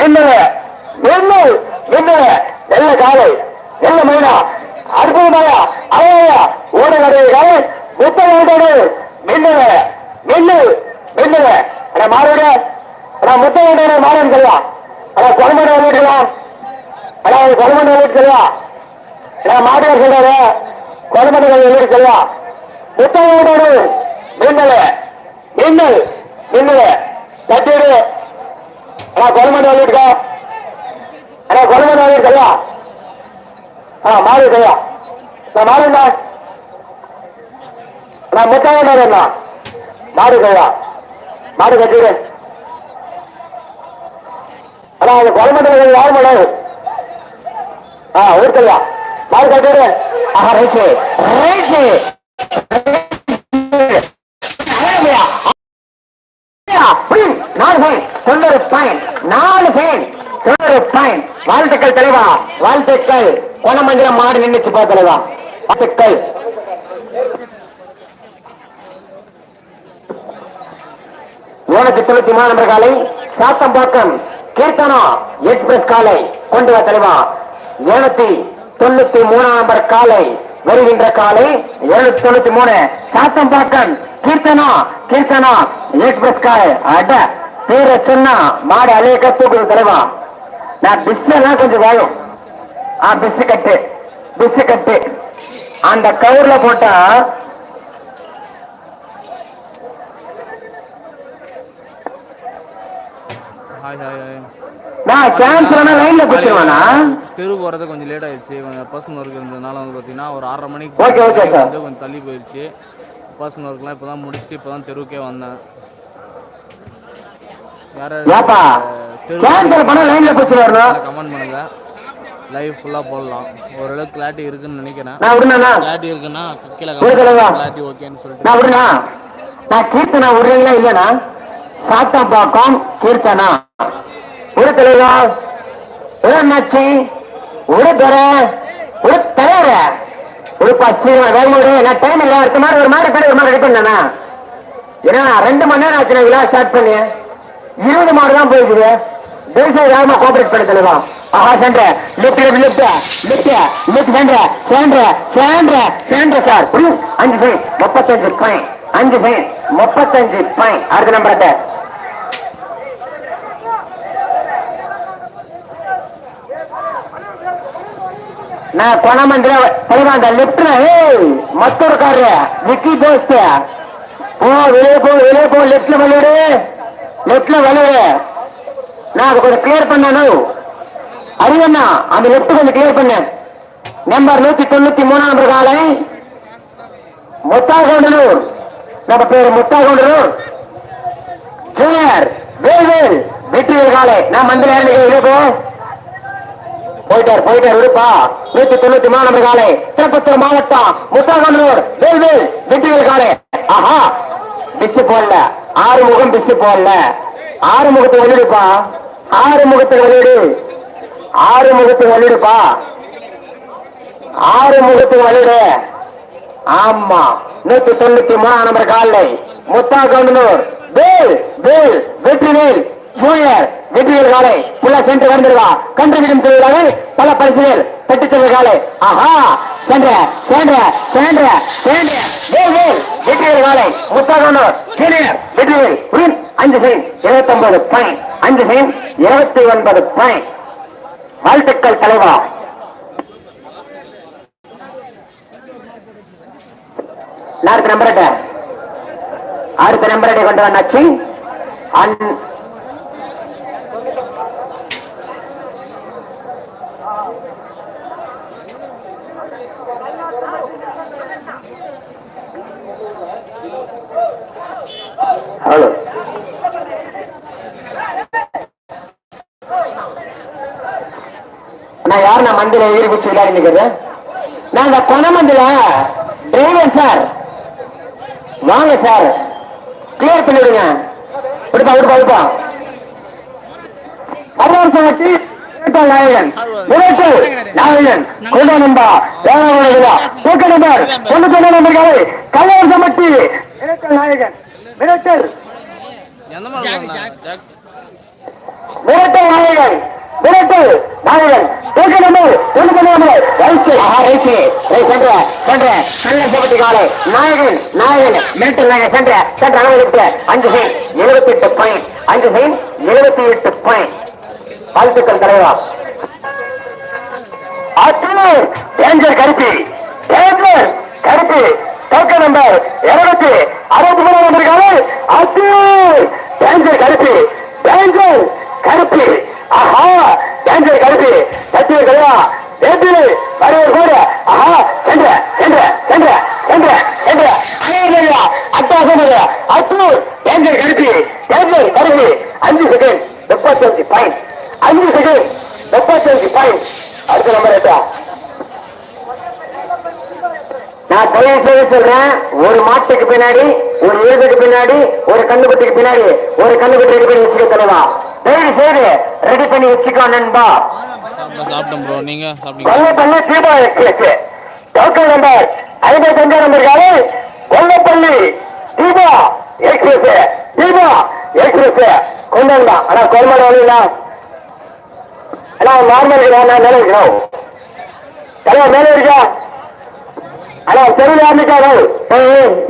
மின்னல மின்னு மின்னல நல்ல காலை நல்ல மைனா அற்புதமாயா அவையா ஊடகடைகள் முத்தகோடு மின்னல மின்னு மின்னல அட மாறுட அட முத்தகோடு மாறன் சொல்லுவா. ஆனா கொலமட வீட்டுலாம் ஆனா அட கொலமண்ட வீட்டுலாம் ஆனா மாடுகள் சொல்றாரு கொலமண்டகள் வீட்டுலாம் முத்தகோடு மின்னல மின்னல் மின்னல தட்டிடு. அண்ணா கொலமண்ட வீட்டுக்கா அண்ணா கொலமண்ட வீட்டுக்கா ஆ மாறி கையா நான் மாறிண்ணா நான் முத்தாங்கண்ணா மாடு கையா மாடு கட்டிடு. அண்ணா அந்த கொலமண்டல யார் மேடம் ஆ ஊர்க்கையா மாடு கட்டிடு. ஆஹா ரைட்டு. ரைட்டு. நாலு தொண்ணூறு பாயிண்ட் நாலு ஃபைன் தொண்ணூறு பாயிண்ட் வாழ்த்துக்கள் தலைவா வாழ்த்துக்கள். கோணமந்திரம் மாடு நின்றுச்சு பா தலைவா. வாழ்த்துக்கள். ஏழு தொண்ணூத்தி மூணு காலை சாத்தம்பாக்கம் கீர்த்தனா எக்ஸ்பிரஸ் காலை கொண்டு வா தலைவா. எழுநூத்தி தொண்ணூத்தி மூணாம் நம்பர் காலை வருகின்ற காலை எழுநூத்தி தொண்ணூத்தி மூணு சாத்தம்பாக்கம் கீர்த்தனா கீர்த்தனா எக்ஸ்பிரஸ் காலை. அட பேரை சொன்னா மாடு அலைய தூக்குது தலைவா? நான் பிஸ்லாம் கொஞ்சம் வாயும். ஆ பிஸ் கட்டு. பிஸ் கட்டு. அந்த கவுர்ல போட்டா ஹாய் ஹாய் ஹாய் நான் கேன்சல் லைன்ல குத்துருவானா? தெரு போகிறது கொஞ்சம் லேட் ஆயிடுச்சு. கொஞ்சம் பர்சனல் ஒர்க் இருந்ததுனால வந்து பார்த்தீங்கன்னா ஒரு ஆறரை மணிக்கு. வந்து கொஞ்சம் தள்ளி போயிடுச்சு பர்சனல் ஒர்க்லாம் இப்போ தான் முடிச்சுட்டு இப்போ தான் தெருவுக்கே வந்தேன். ஏப்பா கேன்சல் பண்ண லைன்ல குத்து வரணும் கமெண்ட் பண்ணுங்க. லைவ் ஃபுல்லாக போடலாம். ஓரளவுக்கு கிளாரிட்டி இருக்குன்னு நினைக்கிறேன். நான் விடுனா கிளாரிட்டி இருக்குன்னா கீழே? கிளாரிட்டி ஓகேன்னு சொல்லிட்டு. நான் விடுனா நான் கீர்த்தனா விடுறீங்களா இல்லனா சாத்தாம்பாக்கம் கீர்த்தனா. ஒரு தலைவா ஒரு நச்சி ஒரு தர ஒரு தலைவர. ஒரு பசி வேலையோடு நான் டைம் இல்ல. அடுத்த மாதிரி ஒரு மாதிரி கடை ஒரு மாதிரி ரெடி பண்ணா ஏன்னா ரெண்டு மணி நேரம் ஆச்சு நான் விழா ஸ்டார்ட் பண்ணி இருபது மாடு தான் போயிருக்குது. தேசிய வேகமா கோஆபரேட் பண்ண தலைவா ஆஹா சென்ற. லிப்ட் லிப்ட் லிப்ட் லிப்ட் சென்ற. சென்ற சென்ற சென்ற சார். அஞ்சு சை முப்பத்தஞ்சு பாயிண்ட் அஞ்சு சை முப்பத்தஞ்சு பாயிண்ட் அடுத்த நம்பர் நான் கொணமந்திர தலைவா அந்த லிப்ட்ல ஏய் மத்தொரு காரு விக்கி தோஸ்து. போ வெளியே போ வெளியே போ லெப்ட்ல வலிவிடு லெப்ட்ல வலிவிடு நான் அது கொஞ்சம் கிளியர் பண்ணணும் அறிவண்ணா அந்த லெப்ட் கொஞ்சம் கிளியர் பண்ண. நம்பர் நூத்தி தொண்ணூத்தி மூணாம் நம்பர் காலை. முத்தாகவுண்டனூர். நம்ம பேரு முத்தாகவுண்டனூர். ஜூனியர் வேல்வேல் வெற்றியர் காலை. நான் மந்திர வெளியே போயிட்டார் போயிட்டார் விருப்பா நூத்தி தொண்ணூத்தி மூணு நம்பர் காலை. திருப்பத்தூர் மாவட்டம் முத்தாகனூர் வேல்வேல் வெற்றிகள் காலை. ஆஹா! பிஸ் போடல. ஆறு முகம் பிஸ் போடல. ஆறு முகத்தை வெளியிடுப்பா. ஆறு முகத்தை வெளியிடு. ஆறு முகத்தை வெளியிடுப்பா. ஆறு முகத்தை வெளியிடு. ஆமா. நூத்தி தொண்ணூத்தி மூணாம் நம்பர் காலை முத்தா முத்தாகனூர் வேல் வேல் வெற்றிவேல் ஜூனியர் வெற்றிவேல் காலை. புள்ள சென்று வந்துடுவா கண்டுபிடிக்கும் திருவிழாவில் பல பரிசுகள் பெற்றுத்தந்த காலை. ஆஹா! சென்ற சென்ற சென்ற சென்ற. வேல் வேல். வெற்றிவேல் மாலை முத்தாகனூர் சீனியர் வெற்றிவேல் வின் அஞ்சு சைன் இருபத்தி ஒன்பது பாயிண்ட் அஞ்சு சைன் இருபத்தி ஒன்பது பாயிண்ட் வாழ்த்துக்கள் தலைவா. நான் அடுத்த நம்பர்கிட்ட அடுத்த நம்பர்கிட்ட கொண்டு வந்தாச்சு. நான் மந்தில ஈடுபிடிச்சு விளையாடி நிக்கிறது நான் இந்த கொணமந்தில டிரைவர் சார் வாங்க சார் கிளியர் பண்ணிடுங்க. விடுப்பா விடுப்பா விடுப்பா. அப்புறம் நாயகன். நாயகன். கொண்ட நம்பா வேளாண் நம்பர் நம்பர்களை கல்யாணம் சமட்டி. நாயகன். விரட்டு நாயகன் சென்ற சென்ற. நல்ல நாயகன் நாயகன். மிரட்டு நாயகன் சென்ற சென்ற. அளவுக்கு அஞ்சு சைன் எழுபத்தி எட்டு பாயிண்ட் அஞ்சு சைன் எழுபத்தி எட்டு பாயிண்ட் வாழ்த்துக்கள் தலைவா. Athanur danger Karuppi. Danger Karuppi. Number இருநூத்தி அறுபத்தி மூணு வந்திருக்காரு அத்தனூர் டேஞ்சர் கருப்பி. டேஞ்சர் கருப்பி. ஆஹா டேஞ்சர் கருப்பி சத்திய கலையா ஏற்று வருவர் கூட ஆஹா சென்ற சென்ற சென்ற சென்ற சென்ற. அனைவரையா அட்டாசம் அத்தனூர் டேஞ்சர் கருப்பி டேஞ்சர் கருப்பி அஞ்சு செகண்ட் முப்பத்தஞ்சு பாயிண்ட் அஞ்சு செகண்ட் முப்பத்தஞ்சு பாயிண்ட் அடுத்த நம்பர் எட்டா நான் தயவு செய்து சொல்றேன் ஒரு மாட்டுக்கு பின்னாடி ஒரு ஏழுக்கு பின்னாடி ஒரு கண்ணுக்குட்டிக்கு பின்னாடி ஒரு கண்ணுக்குட்டி ரெடி பண்ணி வச்சுக்க தலைவா? தயவு செய்து ரெடி பண்ணி வச்சுக்கோ நண்பா. ப்ரோ சாப்பிட்டீங்க? Kollapalli Deepa express token number ஐம்பத்தஞ்சாம் number காலை கொல்லப்பள்ளி தீபா எக்ஸ்பிரஸ் தீபா எக்ஸ்பிரஸ் கொண்டு வந்தா ஆனா கொல்மலை வழியில ஆனா நார்மல் நான் மேல இருக்கிறோம் தலைவா மேல இருக்கா? ஆனா தெருவில் யாருக்காரோ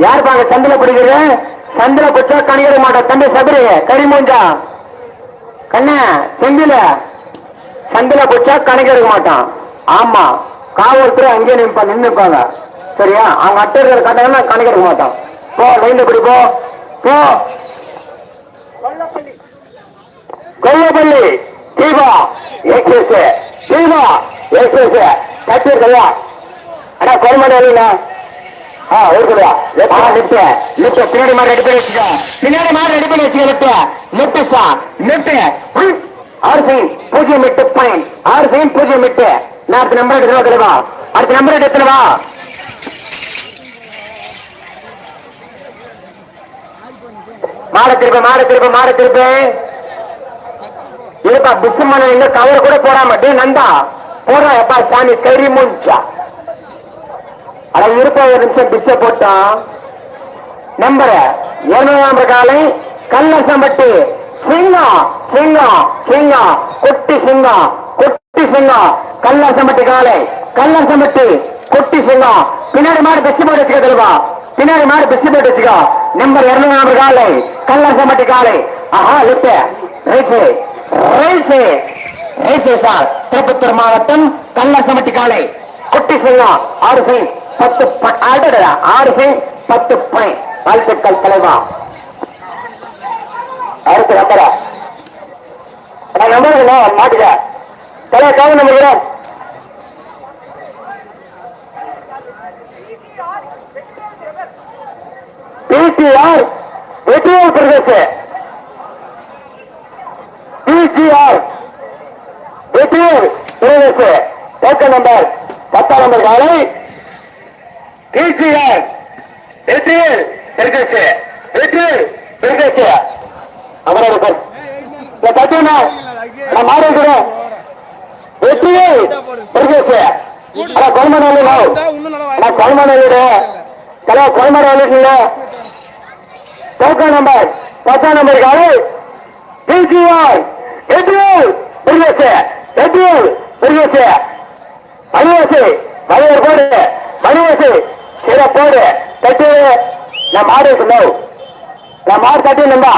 யார் பாங்க சந்தில பிடிக்கிறது சந்தில பிடிச்சா கணிக்கிற மாட்டோம் தம்பி சபரி கறி மூஞ்சா கண்ண செந்தில. சந்தில பிடிச்சா கணக்கு எடுக்க மாட்டான். ஆமா. காவல்துறை அங்கேயே நிற்பா நின்னுப்பாங்க. சரியா? அவங்க அட்டை இருக்கிற கட்டாங்கன்னா கணக்கு எடுக்க மாட்டான். போ லைன்ல பிடி போ. போ. கொல்லப்பள்ளி. தீபா. எக்ஸ்பிரஸ் தீபா. எக்ஸ்பிரஸ் கட்டி இருக்கையா அடா கொல்மணி வரீங்களா ஆ இருக்குதா ஆ லிப்ட் லிப்ட் பின்னாடி மாதிரி ரெடி பண்ணி வச்சுக்கோ. பின்னாடி மாதிரி ரெடி பண்ணி வச்சுக்கோ லிப்ட் லிப்ட் சா லிப்ட் ஆறு சைன் பூஜ்ஜியம் எட்டு பாயிண்ட் ஆறு சைன் பூஜ்ஜியம் எட்டு. நான் அடுத்த நம்பர் எடுத்துவா தெளிவா அடுத்த நம்பர் எடுத்துவா மாட திருப்ப மாட திருப்ப மாட திருப்ப இருப்பா பிசுமான எங்க கவர் கூட போடாம டே நந்தா போடுறா எப்பா சாமி கறி முடிச்சா அட இருப்பா ஒரு நிமிஷம் பிஸ்ஸ போட்டான் நம்பர் இருநூறாம் காலை கல்லசம்பட்டி சிங்கம் சிங்கம் சிங்கம் குட்டி சிங்கம் குட்டி சிங்கம் கல்லசம்பட்டி காலை கல்லசம்பட்டி குட்டி சிங்கம். பின்னாடி மாடு பெஸ்ட் போட்டு வச்சுக்க தெரியுமா? பின்னாடி மாடு பெஸ்ட் போட்டு வச்சுக்கோ. நம்பர் இருநூறாம் காலை கல்லசம்பட்டி காலை ஆஹா lift right right right sir. Tirupathur மாவட்டம் கல்லசம்பட்டி காலை குட்டி சிங்கம். ஆறு சைன் பத்து ஆறு சைன் பத்து பை. வாழ்த்துக்கள் தலைவா. அடுத்த நம்பரா நான் நம்பர் மாட்டுக்க? தலைவர் காவல் நம்பர் பிடிஆர் வெற்றியூர் பிரதேச. பிஜிஆர் வெற்றியூர் பிரதேச. டோக்கன் நம்பர் பத்தாம் நம்பர் காலை. பிஜிஆர் வெற்றியூர் பிரதேச. வெற்றியூர் பிரதேச. அவரா இருப்பார் இந்த பத்தினா நான் மாறி இருக்கிறேன் வெற்றியூர் கொல்மனாலி நான் கொல்மனாலிட தலை கொல்மனாலிங்களா டோக்கன் நம்பர் பத்தாம் நம்பர் காலை பிஜிஆர். வெற்றியூர் பிரதேச வெற்றியூர் பிரதேச மணிவாசி மணிவர் போடு. மணிவாசி சிற போடு. தட்டு நான் மாடு இருக்கணும் நான் மாடு தட்டி நம்பா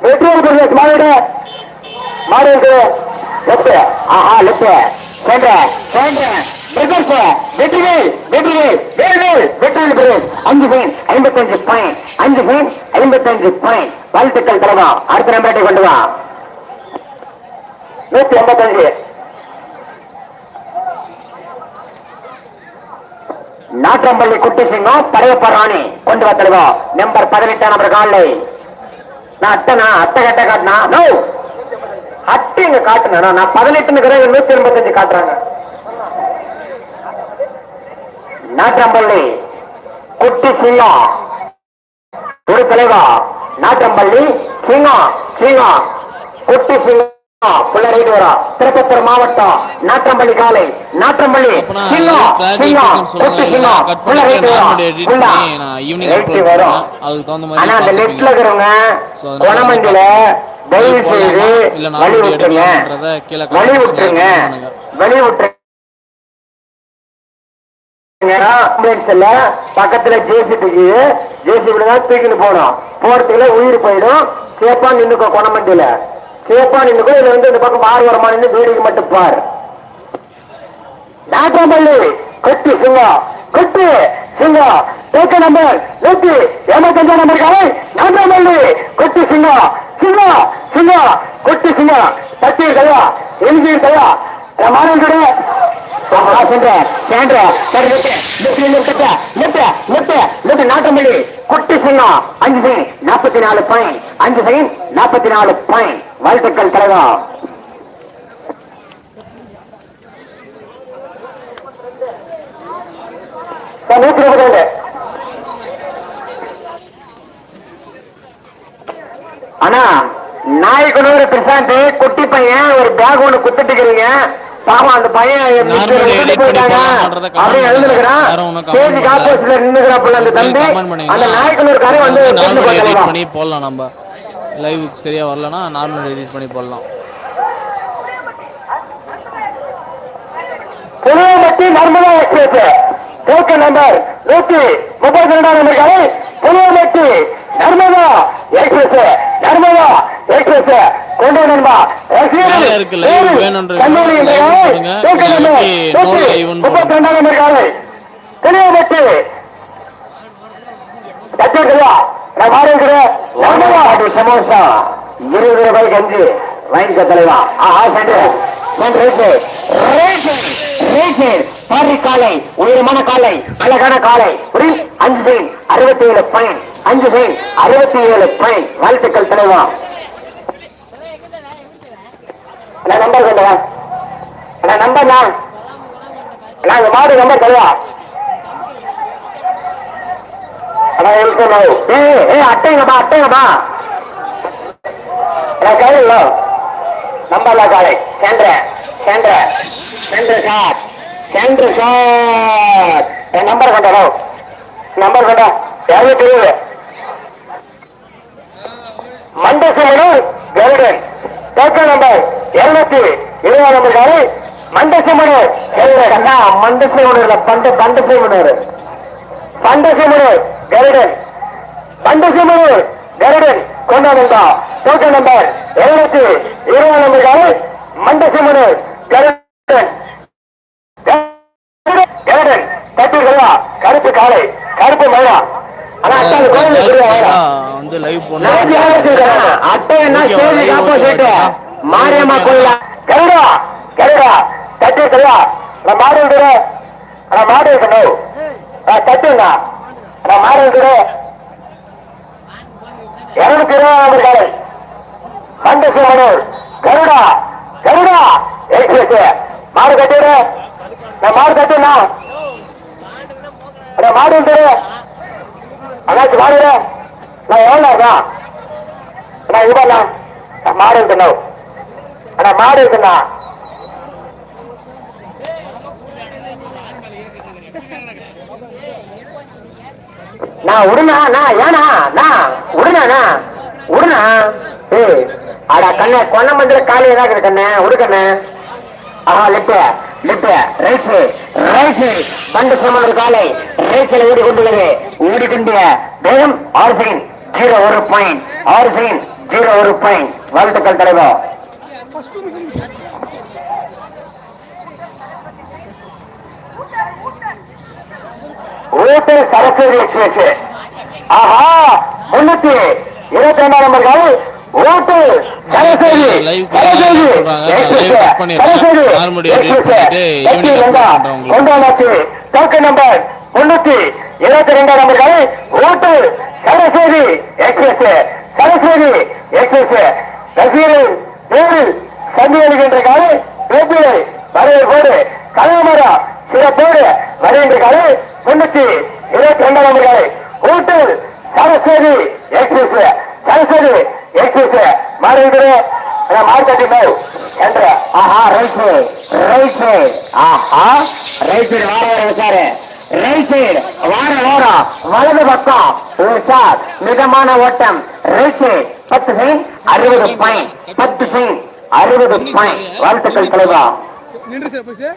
வெற்றியூர் பிரதேச மாடு மாடு இருக்கு லெப்ட் ஆஹா லெப்ட் சென்ற சென்ற பிரதேச வெற்றிவேல் வெற்றிவேல் வேல்வேல் வெற்றிவேல் பிரதேஷ் அஞ்சு ஃபைன் ஐம்பத்தஞ்சு பாயிண்ட் அஞ்சு ஃபைன் ஐம்பத்தஞ்சு பாயிண்ட் வாழ்த்துக்கள் தலைவா அடுத்த நம்பரை கொண்டு வா. நூத்தி ஐம்பத்தஞ்சு நாட்டம்பள்ளி குட்டி சிங்கம் படையப்ப ராணி. கொண்டு வா தலைவா நம்பர் பதினெட்டாம் நம்பர் காலை நான் அட்டனா அட்டை கட்ட காட்டினா நோ! அட்டை எங்க காட்டுனா நான் பதினெட்டுன்னு இருக்கிறேன் நூத்தி எண்பத்தஞ்சு காட்டுறாங்க. நாற்றம்பள்ளி குட்டி சிங்கம் ஒரு தலைவா. நாற்றம்பள்ளி சிங்கம் சிங்கம் குட்டி சிங்கம் திருப்பத்தூர் மாவட்டம் நாற்றம்பள்ளி காலை. நாற்றம்பள்ளி அதுக்கு தகுந்த மாதிரி பக்கத்துல ஜேசிபிக்கு ஜேசிபில தான் தூக்கிட்டு போகணும். போறதுக்குள்ள உயிர் போயிடும். சேப்பா நின்னுக்கோ கொணமண்டியில சிவப்பா நின்னுக்கோ இதுல வந்து இந்த பக்கம் பார் வரமா நின்று வேடிக்கை மட்டும் பார். நாட்டாம்பள்ளி கொட்டி சிங்கம் கொட்டி சிங்கம் தேக்க நம்பர் நூத்தி எண்பத்தஞ்சாம் நம்பர் காலை நாட்டாம்பள்ளி கொட்டி சிங்கம் சிங்கம் சிங்கம் கொட்டி சிங்கம் பட்டி கையா எழுதி கையா மாணவன் கடை. நாட்டம்பள்ளி குட்டி சிங்கம் அஞ்சு செயின் நாற்பத்தி நாலு பாயிண்ட் அஞ்சு செயின் நாற்பத்தி நாலு பாயிண்ட் வாழ்த்துக்கள் தலைவா. நூத்தி இருபது ரெண்டு அண்ணா நாய்க்குனூர் பிரசாந்த் குட்டி பையன் ஒரு பேக் ஒண்ணு குத்துட்டுக்கிறீங்க பாவம் அந்த பையன் போயிட்டாங்க அப்படியே. எழுந்துருக்கிறான் ஸ்டேஜுக்கு. ஆப்போசிட்ல நின்னுக்கிறாப்புல அந்த தம்பி. அந்த நாய்க்குனூர் காரை வந்து போடலாம் நம்ம. லைவ் சரியா வரலனா நார்மல் எடிட் பண்ணி போடலாம். Puliyampatti Narmada express. Token number நூத்தி முப்பத்தி ரெண்டாம் நம்பர் காலை புளியம்பட்டி நர்மதா எக்ஸ்பிரஸ் எக்ஸ்பிரஸ். கொண்டு நண்பா முப்பத்தி ரெண்டாம் நம்பர் காலை புளியம்பட்டி சமோசா. இருபது ரூபாய்க்கு அஞ்சு வாங்கிக்க தலைவா. ஆஹா சென்று சென்று பாரி காலை உயரமான காலை அழகான காலை. ஒரு அஞ்சு செயின் அறுபத்தி ஏழு பயன் அஞ்சு செயின் அறுபத்தி ஏழு பயன் வாழ்த்துக்கள் தலைவா. நம்பர் கொண்டா நம்பர் நான் மாடு நம்பர் தலைவா அண்ணா இருக்கணும் ஏ ஏ அட்டைங்கப்பா அட்டைங்கப்பா. கையில் நம்பர்ல காலை. சென்ற சென்ற. சென்ற சார். சென்ற சார். என் நம்பர் கொண்டா நம்பர் கொண்டா இருநூத்தி இருபது மண்டசிமனூர் கருடன் டோக்கன் நம்பர் இருநூத்தி இருபது நம்பர் காலை. மண்டசிமனூர் கருடன் பண்ட பண்டசிமனூர் கருடன். பண்டசிமனூர் கருடன். கொண்டாடுந்தா டோக்கன் நம்பர் இருநூத்தி இருபது நம்பர் காலை மண்டசிமனூர் கருடன். கருடன் தட்டிகளா கருப்பு காலை கருப்பு மழா வந்து லைவ் நாளைக்கு யார் வச்சிருக்காங்க? அட்டை என்ன ஓகே, ஸ்டேஜுக்கு ஓகே, opposite. ஓகே. மாரியம்மா கோயிலா? கருடா கருடா. தட்டு கருடா மாடு மாடு இருக்கணும் தட்டுங்க நான் மாறி இருக்கிறேன் இருநூத்தி இருபது காலை. கண்டசிமனூர் கருடா கருடா எக்ஸ்பிரஸ் மாடு கட்டிடு. நான் மாடு கட்டினா. நான் மாடு இருக்கிற அண்ணாச்சு மாடு நான் எவ்வளோ தான் அண்ணா இவ்வளோ மாடு இருக்கணும் அண்ணா மாடு இருக்குண்ணா நான் விடுனா நான் ஏனா? நான் விடுனா விடுனா ஏ அடா கண்ணே கொன்ன மண்டல காலி ஏதாவது கண்ணே? உடுக்கண்ணே ஆஹா லெப்ட் லெப்ட் ரைஸ் ரைஸ். பண்டு சமணர் காலை ரைட்ல ஓடி கொண்டுள்ளது. ஓடி ஓடிக்கொண்டு வேகம் ஆறு செகண்ட் ஜீரோ ஒரு பாயிண்ட் ஆறு செகண்ட் ஜீரோ ஒரு பாயிண்ட் வாழ்த்துக்கள் தலைவர் ஊட்டு சரஸ்வதி எக்ஸ்பிரஸ். ஆஹா முன்னூத்தி இருபத்தி ரெண்டாம் நம்பர் காலை ஊட்டு சரஸ்வதி சரஸ்வதி. சரஸ்வதி. கொண்டு வந்தாச்சு டோக்கன் நம்பர் முன்னூத்தி இருபத்தி ரெண்டாம் நம்பர் காலை ஊட்டு சரஸ்வதி எக்ஸ்பிரஸ். சரஸ்வதி எக்ஸ்பிரஸ். ரசிகர்கள் நேரில் சந்தியளிக்கின்ற காலை வேப்பிலை வரவேற்பு போடு கலாமரா சிறப்போடு வருகின்ற காலை முன்னூத்தி இருபத்தி ரெண்டாம் நம்பர் காலை ஊட்டு சரஸ்வதி எக்ஸ்பிரஸ் சரஸ்வதி எக்ஸ்பிரஸ் மாறுகிற மார்க்கெட்டி மேல் என்ற ஆஹா ரைட் சைடு ரைட் சைடு ஆஹா ரைட் சைடு வார வார விசாரு ரைட் சைடு வார வாரம் வலது பக்கம் உஷார். மிதமான ஓட்டம். ரைட் சைடு பத்து செகண்ட் அறுபது பாயிண்ட் பத்து செகண்ட் அறுபது பாயிண்ட் வாழ்த்துக்கள் தலைவா நின்று சார்.